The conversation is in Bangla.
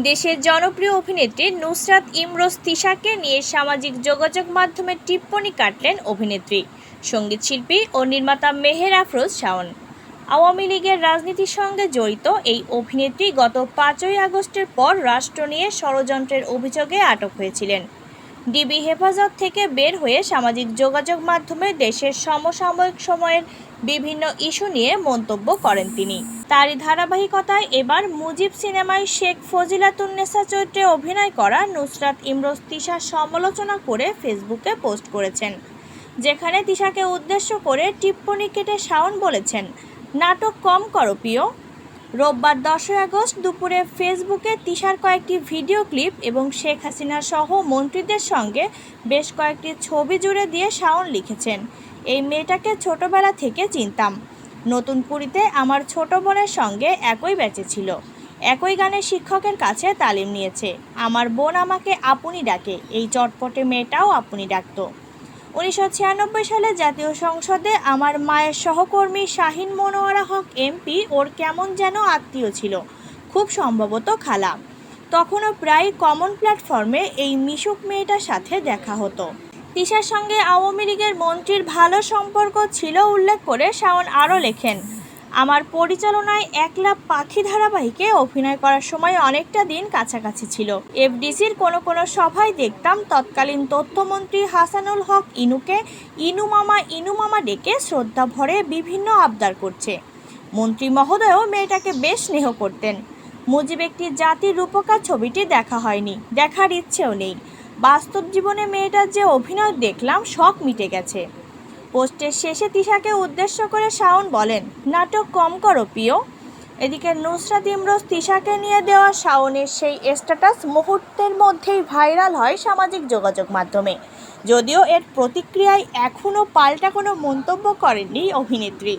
দেশের জনপ্রিয় অভিনেত্রী নুসরাত ইমরোজ তিশাকে নিয়ে সামাজিক যোগাযোগ মাধ্যমে টিপ্পণী কাটলেন অভিনেত্রী। সঙ্গীতশিল্পী ও নির্মাতা মেহের আফরোজ শাওন। আওয়ামী লীগের রাজনীতির সঙ্গে জড়িত এই অভিনেত্রী গত পাঁচই আগস্টের পর রাষ্ট্র নিয়ে ষড়যন্ত্রের অভিযোগে আটক হয়েছিলেন। ডিবি হেফাজত থেকে বের হয়ে সামাজিক যোগাযোগ মাধ্যমে দেশের সমসাময়িক সময়ের বিভিন্ন ইস্যু নিয়ে মন্তব্য করেন তিনি। তারই ধারাবাহিকতায় এবার মুজিব সিনেমায় শেখ ফজিলাতুন্নেসা চরিত্রে অভিনয় করা নুসরাত ইমরোজ তিশার সমালোচনা করে ফেসবুকে পোস্ট করেছেন। যেখানে তিশাকে উদ্দেশ্য করে টিপ্পনি কেটে শাওন বলেছেন, নাটক কম করো প্রিয়। রোববার দশই আগস্ট দুপুরে ফেসবুকে তিশার কয়েকটি ভিডিও ক্লিপ এবং শেখ হাসিনা সহ মন্ত্রীদের সঙ্গে বেশ কয়েকটি ছবি জুড়ে দিয়ে শাওন লিখেছেন। এই মেয়েটাকে ছোটবেলা থেকে চিনতাম। নতুন পুরীতে আমার ছোট বোনের সঙ্গে একই ব্যাচে ছিল। একই গানের শিক্ষকের কাছে তালিম নিয়েছে। আমার বোন আমাকে আপনি ডাকে। এই চটপটে মেয়েটাও আপনি ডাকতো। উনিশশো ছিয়ানব্বই সালে জাতীয় সংসদে আমার মায়ের সহকর্মী শাহিন মনোয়ারা হক এমপি ওর কেমন যেন আত্মীয় ছিল। খুব সম্ভবত খালা। তখনও প্রায় কমন প্ল্যাটফর্মে এই মিশুক মেয়েটার সাথে দেখা হতো। তিশার সঙ্গে আওয়ামী লীগের মন্ত্রীর ভালো সম্পর্ক ছিল, উল্লেখ করে শাওন আরও লেখেন আমার পরিচালনায় একলা পাখি ধারাবাহিকে অভিনয় করার সময় অনেকটা দিন কাছাকাছি ছিল। এফডিসির কোনো কোনো সভায় দেখতাম তৎকালীন তথ্যমন্ত্রী হাসানুল হক ইনুকে ইনু মামা ইনু মামা ডেকে শ্রদ্ধা ভরে বিভিন্ন আবদার করছে। মন্ত্রী মহোদয়ও মেয়েটাকে বেশ স্নেহ করতেন। মুজিব একটি জাতির রূপকার ছবিটি দেখা হয়নি, দেখার ইচ্ছেও নেই। বাস্তব জীবনে মেয়েটার যে অভিনয় দেখলাম শখ মিটে গেছে। পোস্টের শেষে তিশাকে উদ্দেশ্য করে শাওন বলেন, নাটক কম করো, প্রিয়। এদিকে নুসরাত ইমরোজ তিশাকে নিয়ে দেওয়া শাওনের সেই স্ট্যাটাস মুহূর্তের মধ্যেই ভাইরাল হয় সামাজিক যোগাযোগ মাধ্যমে। যদিও এর প্রতিক্রিয়ায় এখনও পাল্টা কোনো মন্তব্য করেননি অভিনেত্রী।